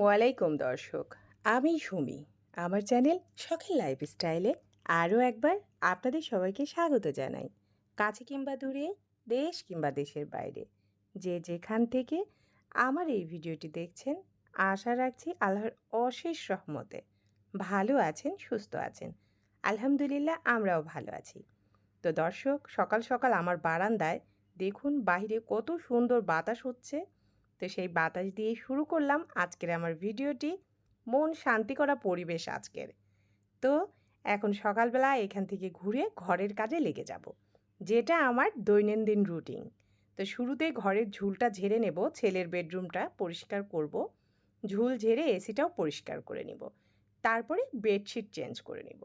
আসসালামু আলাইকুম, দর্শক। আমি সুমি। আমার চ্যানেল শখের লাইফস্টাইলে আরও একবার আপনাদের সবাইকে স্বাগত জানাই। কাছে কিংবা দূরে, দেশ কিংবা দেশের বাইরে। যে যেখান থেকে আমার এই ভিডিওটি দেখছেন, আশা রাখছি আল্লাহর অশেষ রহমতে ভালো আছেন, সুস্থ আছেন। আলহামদুলিল্লাহ, আমরাও ভালো আছি। তো দর্শক, সকাল সকাল আমার বারান্দায় দেখুন বাইরে কত সুন্দর বাতাস হচ্ছে। তো সেই বাতাস দিয়ে শুরু করলাম আজকের আমার ভিডিওটি। মন শান্তি করা পরিবেশ আজকের। তো এখন সকালবেলা এখান থেকে ঘুরে ঘরের কাজে লেগে যাব, যেটা আমার দৈনন্দিন রুটিন। তো শুরুতে ঘরের ঝুলটা ঝেড়ে নেব, ছেলের বেডরুমটা পরিষ্কার করব, ঝুল ঝেড়ে এসিটাও পরিষ্কার করে নিব, তারপরে বেডশিট চেঞ্জ করে নিব।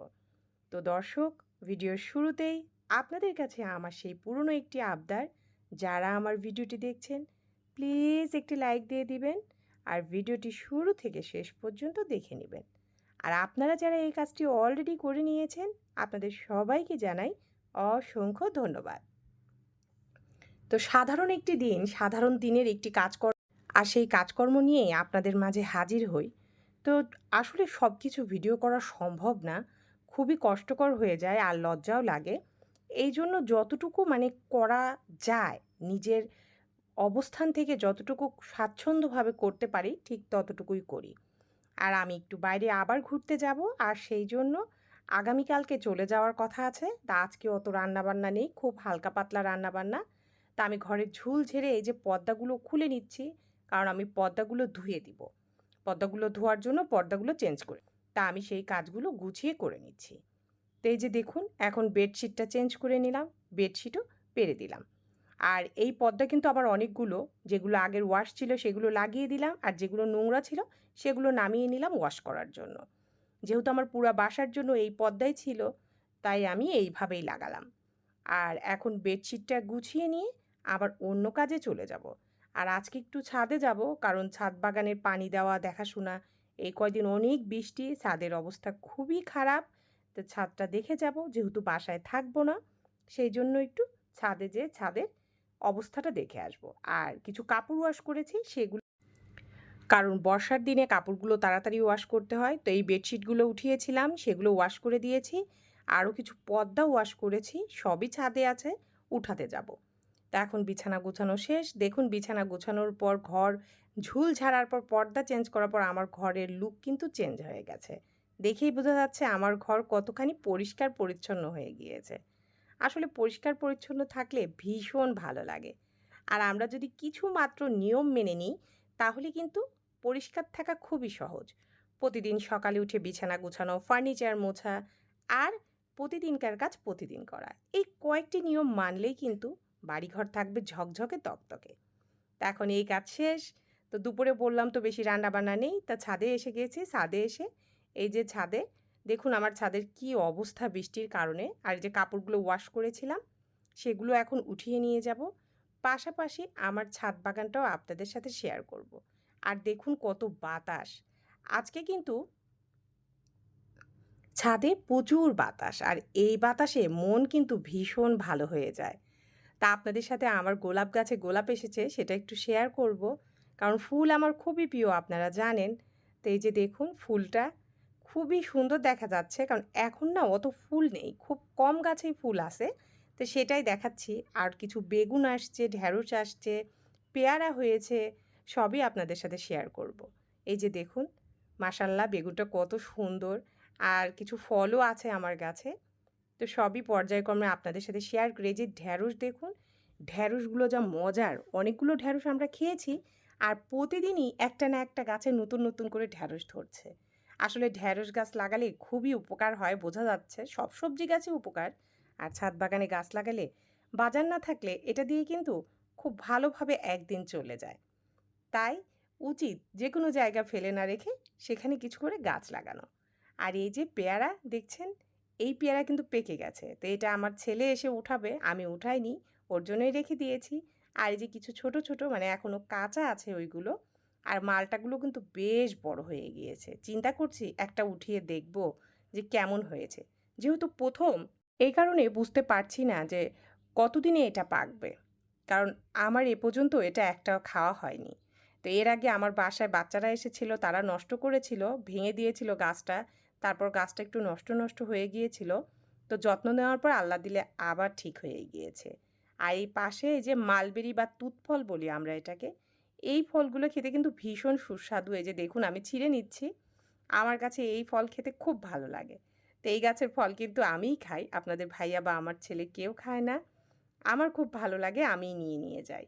তো দর্শক, ভিডিওর শুরুতেই আপনাদের কাছে আমার সেই পুরনো একটি আবদার, যারা আমার ভিডিওটি দেখছেন প্লিজ একটি লাইক দিয়ে দিবেন আর ভিডিওটি শুরু থেকে শেষ পর্যন্ত দেখে নেবেন। আর আপনারা যারা এই কাজটি অলরেডি করে নিয়েছেন, আপনাদের সবাইকে জানাই অসংখ্য ধন্যবাদ। তো সাধারণ একটি দিন, সাধারণ দিনের একটি কাজকর্ম, আর সেই কাজকর্ম নিয়েই আপনাদের মাঝে হাজির হই। তো আসলে সব কিছু ভিডিও করা সম্ভব না, খুবই কষ্টকর হয়ে যায় আর লজ্জাও লাগে। এই জন্য যতটুকু মানে করা যায় নিজের অবস্থান থেকে যতটুকু স্বাচ্ছন্দ্যভাবে করতে পারি, ঠিক ততটুকুই করি। আর আমি একটু বাইরে আবার ঘুরতে যাব, আর সেই জন্য আগামীকালকে চলে যাওয়ার কথা আছে। তা আজকে অত রান্নাবান্না নেই, খুব হালকা পাতলা রান্নাবান্না। তা আমি ঘরের ঝুল ঝেড়ে এই যে পর্দাগুলো খুলে নিচ্ছি, কারণ আমি পর্দাগুলো ধুয়ে দিব। পর্দাগুলো ধোয়ার জন্য পর্দাগুলো চেঞ্জ করে, তা আমি সেই কাজগুলো গুছিয়ে করে নিচ্ছি। তো এই যে দেখুন, এখন বেডশিটটা চেঞ্জ করে নিলাম, বেডশিটও পেরে দিলাম। আর এই পদ্মা কিন্তু আবার অনেকগুলো, যেগুলো আগের ওয়াশ ছিল সেগুলো লাগিয়ে দিলাম আর যেগুলো নোংরা ছিল সেগুলো নামিয়ে নিলাম ওয়াশ করার জন্য। যেহেতু আমার পুরো বাসার জন্য এই পর্দাই ছিল, তাই আমি এইভাবেই লাগালাম। আর এখন বেডশিটটা গুছিয়ে নিয়ে আবার অন্য কাজে চলে যাব। আর আজকে একটু ছাদে যাব, কারণ ছাদ বাগানের পানি দেওয়া, দেখাশোনা, এই কয়দিন অনেক বৃষ্টি, ছাদের অবস্থা খুবই খারাপ। তো ছাদটা দেখে যাব, যেহেতু বাসায় থাকব না, সেই জন্য একটু ছাদে যে ছাদের অবস্থাটা দেখে আসব। আর কিছু কাপড় ওয়াশ করেছি, সেগুলো কারণ বর্ষার দিনে কাপড়গুলো তাড়াতাড়ি ওয়াশ করতে হয়, তো এই বেডশিটগুলো উঠিয়েছিলাম, সেগুলো ওয়াশ করে দিয়েছি। আরও কিছু পর্দা ওয়াশ করেছি, সবই ছাদে আছে, উঠাতে যাব। তা এখন বিছানা গোছানো শেষ। দেখুন, বিছানা গোছানোর পর ঘর ঝুল ঝাড়ার পর পর্দা চেঞ্জ করার পর আমার ঘরের লুক কিন্তু চেঞ্জ হয়ে গেছে। দেখেই বোঝা যাচ্ছে আমার ঘর কতখানি পরিষ্কার পরিচ্ছন্ন হয়ে গিয়েছে। আসলে পরিষ্কার পরিচ্ছন্ন থাকলে ভীষণ ভালো লাগে। আর আমরা যদি কিছু মাত্র নিয়ম মেনে নিই, তাহলে কিন্তু পরিষ্কার থাকা খুবই সহজ। প্রতিদিন সকালে উঠে বিছানা গুছানো, ফার্নিচার মোছা আর প্রতিদিনকার কাজ প্রতিদিন করা। এই কয়েকটি নিয়ম মানলেই কিন্তু বাড়িঘর থাকবে ঝকঝকে তকতকে। তা এখন এই কাজ শেষ। তো দুপুরে বললাম তো বেশি রান্নাবান্না নেই। তা ছাদে এসে গেছি। ছাদে এসে এই যে ছাদে দেখুন আমার ছাদের কি অবস্থা বৃষ্টির কারণে। আর যে কাপড়গুলো ওয়াশ করেছিলাম, সেগুলো এখন উঠিয়ে নিয়ে যাব। পাশাপাশি আমার ছাদ বাগানটাও আপনাদের সাথে শেয়ার করব। আর দেখুন কত বাতাস। আজকে কিন্তু ছাদে প্রচুর বাতাস। আর এই বাতাসে মন কিন্তু ভীষণ ভালো হয়ে যায়। তা আপনাদের সাথে আমার গোলাপ গাছে গোলাপ এসেছে, সেটা একটু শেয়ার করব। কারণ ফুল আমার খুবই প্রিয়, আপনারা জানেন। তো এই যে দেখুন ফুলটা খুবই সুন্দর দেখা যাচ্ছে। কারণ এখন না অত ফুল নেই, খুব কম গাছেই ফুল আসে তো সেটাই দেখাচ্ছি। আর কিছু বেগুন আসছে, ঢ্যাঁড়স আসছে, পেয়ারা হয়েছে, সবই আপনাদের সাথে শেয়ার করব। এই যে দেখুন মাসাল্লাহ বেগুনটা কত সুন্দর। আর কিছু ফলও আছে আমার গাছে। তো সবই পর্যায়ক্রমে আপনাদের সাথে শেয়ার করে। যে ঢ্যাঁড়স দেখুন, ঢ্যাঁড়সগুলো যা মজার। অনেকগুলো ঢ্যাঁড়স আমরা খেয়েছি, আর প্রতিদিনই একটা না একটা গাছে নতুন নতুন করে ঢ্যাঁড়স ধরছে। আসলে ঢ্যাঁড়স গাছ লাগালে খুবই উপকার হয় বোঝা যাচ্ছে। সব সবজি গাছে উপকার। আর ছাদ বাগানে গাছ লাগালে বাজার না থাকলে এটা দিয়ে কিন্তু খুব ভালোভাবে একদিন চলে যায়। তাই উচিত যে কোনো জায়গা ফেলে না রেখে সেখানে কিছু করে গাছ লাগানো। আর এই যে পেয়ারা, দেখছেন? এই পেয়ারা কিন্তু পেকে গেছে। তো এটা আমার ছেলে এসে উঠাবে, আমি উঠাইনি, ওর জন্যই রেখে দিয়েছি। আর এই যে কিছু ছোট ছোট মানে এখনও কাঁচা আছে ওইগুলো আর মালটাগুলো কিন্তু বেশ বড় হয়ে গিয়েছে। চিন্তা করছি একটা উঠিয়ে দেখব যে কেমন হয়েছে। যেহেতু প্রথম, এই কারণে বুঝতে পারছি না যে কতদিনে এটা পাকবে। কারণ আমার এ পর্যন্ত এটা একটাও খাওয়া হয়নি। তো এর আগে আমার বাসায় বাচ্চারা এসেছিল, তারা নষ্ট করেছিল, ভেঙে দিয়েছিল গাছটা, তারপর গাছটা একটু নষ্ট নষ্ট হয়ে গিয়েছিল। তো যত্ন নেওয়ার পর আল্লাহ দিলে আবার ঠিক হয়ে গিয়েছে। আর এই পাশে এই যে মালবেরি বা তুত ফল বলি আমরা এটাকে এই ফলগুলো খেতে কিন্তু ভীষণ সুস্বাদু। এই যে দেখুন, আমি ছিঁড়ে নিচ্ছি। আমার কাছে এই ফল খেতে খুব ভালো লাগে। তো এই গাছের ফল কিন্তু আমিই খাই। আপনাদের ভাইয়া বা আমার ছেলে কেউ খায় না। আমার খুব ভালো লাগে, আমিই নিয়ে নিয়ে যাই।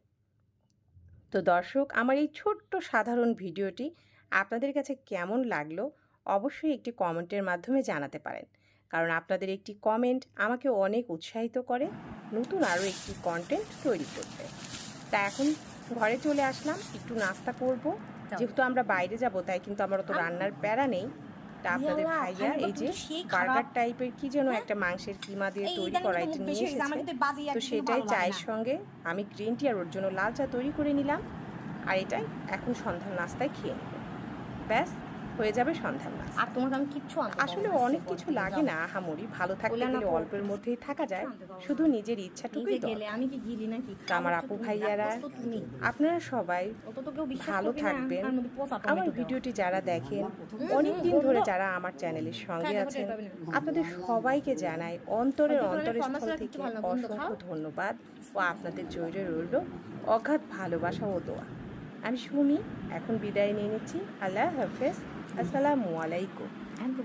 তো দর্শক, আমার এই ছোট্ট সাধারণ ভিডিওটি আপনাদের কাছে কেমন লাগল অবশ্যই একটি কমেন্টের মাধ্যমে জানাতে পারেন। কারণ আপনাদের একটি কমেন্ট আমাকে অনেক উৎসাহিত করে, নতুন আরও একটি কন্টেন্ট তৈরি করতে। তা এখন ঘরে চলে আসলাম একটু নাস্তা করব। যেহেতু আমরা বাইরে যাব তাই কিন্তু আমার তো রান্নার প্যারা নেই। তা আপনাদের ভাইয়া এই যে বার্গার টাইপের কি যেন একটা মাংসের কিমা দিয়ে তৈরি করা এটা নিয়ে হয়ে এসেছে। তো সেটাই চায়ের সঙ্গে আমি গ্রিন টি আর ওর জন্য লাল চা তৈরি করে নিলাম। আর এটাই এখন সন্ধ্যার নাস্তায় খেয়ে নেব। ব্যাস। হয়ে যাবে সন্ধ্যার নাস্তা আর তোমাকে আমি কিচ্ছু আসলে অনেক কিছু লাগে। না আহামরি। ভালো থাকলে না গেলে অল্পের মধ্যেই থাকা যায়। না। শুধু নিজের ইচ্ছাটুকুই আমি কি গিলি নাকি? আমার আপু ভাইয়ারা। আপনারা সবাই ভালো থাকবেন। আমার ভিডিওটি যারা দেখেন অনেক দিন ধরে যারা আমার চ্যানেলের সঙ্গে আছেন আপনাদের সবাইকে জানাই অন্তরের ওই অন্তরের স্থল থেকে না, অসংখ্য ধন্যবাদ ও আপনাদের জয়রে রইল অগাধ ভালোবাসা ও দোয়া। আমি সুমি এখন বিদায় নিয়ে নিচ্ছি। আল্লাহ হাফেজ। আসসালামু আলাইকুম। তো